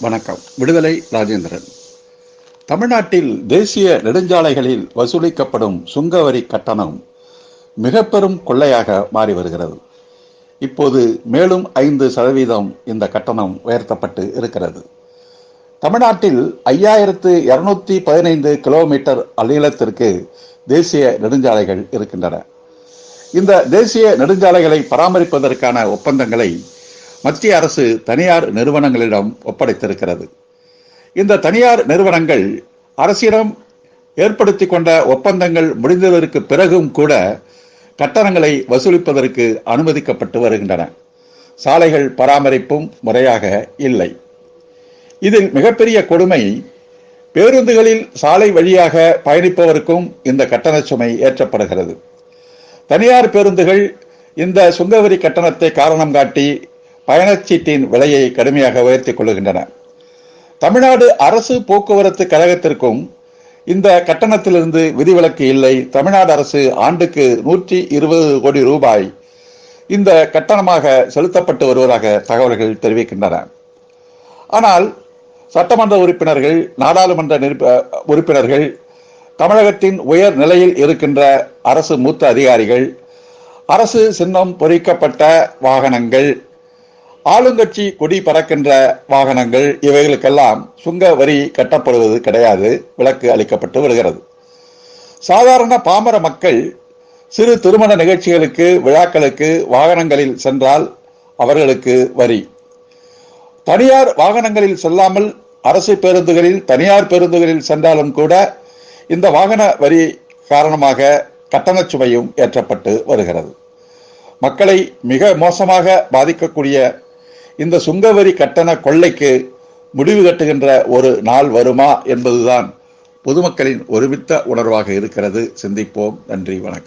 வணக்கம். விடுதலை ராஜேந்திரன். தமிழ்நாட்டில் தேசிய நெடுஞ்சாலைகளில் வசூலிக்கப்படும் சுங்கவரி கட்டணம் மிக பெரும் கொள்ளையாக மாறி வருகிறது. இப்போது மேலும் ஐந்து சதவீதம் இந்த கட்டணம் உயர்த்தப்பட்டு இருக்கிறது. தமிழ்நாட்டில் ஐயாயிரத்து இருநூத்தி பதினைந்து கிலோமீட்டர் அநீளத்திற்கு தேசிய நெடுஞ்சாலைகள் இருக்கின்றன. இந்த தேசிய நெடுஞ்சாலைகளை பராமரிப்பதற்கான ஒப்பந்தங்களை மத்திய அரசு தனியார் நிறுவனங்களிடம் ஒப்படைத்திருக்கிறது. இந்த தனியார் நிறுவனங்கள் அரசிடம் ஏற்படுத்தி கொண்ட ஒப்பந்தங்கள் முடிந்ததற்கு பிறகும் கூட கட்டணங்களை வசூலிப்பதற்கு அனுமதிக்கப்பட்டு வருகின்றன. சாலைகள் பராமரிப்பும் முறையாக இல்லை. இதில் மிகப்பெரிய கொடுமை பேருந்துகளில் சாலை வழியாக பயணிப்பவருக்கும் இந்த கட்டண சுமை ஏற்றப்படுகிறது. தனியார் பேருந்துகள் இந்த சுங்கவரி கட்டணத்தை காரணம் காட்டி பயணச்சீட்டின் விலையை கடுமையாக உயர்த்திக் கொள்ளுகின்றன. தமிழ்நாடு அரசு போக்குவரத்து கழகத்திற்கும் இந்த கட்டணத்திலிருந்து விதிவிலக்கு இல்லை. தமிழ்நாடு அரசு ஆண்டுக்கு நூற்றி இருபது கோடி ரூபாய் இந்த கட்டணமாக செலுத்தப்பட்டு வருவதாக தகவல்கள் தெரிவிக்கின்றன. ஆனால் சட்டமன்ற உறுப்பினர்கள் நாடாளுமன்ற உறுப்பினர்கள் தமிழகத்தின் உயர் நிலையில் இருக்கின்ற அரசு மூத்த அதிகாரிகள் அரசு சின்னம் பொறிக்கப்பட்ட வாகனங்கள் ஆளுங்கட்சி கொடி பறக்கின்ற வாகனங்கள் இவைகளுக்கெல்லாம் சுங்க வரி கட்டப்படுவது கிடையாது. விலக்கு அளிக்கப்பட்டு வருகிறது. சாதாரண பாமர மக்கள் சிறு திருமண நிகழ்ச்சிகளுக்கு விழாக்களுக்கு வாகனங்களில் சென்றால் அவர்களுக்கு வரி. தனியார் வாகனங்களில் செல்லாமல் அரசு பேருந்துகளில் தனியார் பேருந்துகளில் சென்றாலும் கூட இந்த வாகன வரி காரணமாக கட்டண சுமையும் ஏற்றப்பட்டு வருகிறது. மக்களை மிக மோசமாக பாதிக்கக்கூடிய இந்த சுங்கவரி கட்டண கொள்ளைக்கு முடிவு கட்டுகின்ற ஒரு நாள் வருமா என்பதுதான் பொதுமக்களின் ஒருமித்த உணர்வாக இருக்கிறது. சிந்திப்போம். நன்றி வணக்கம்.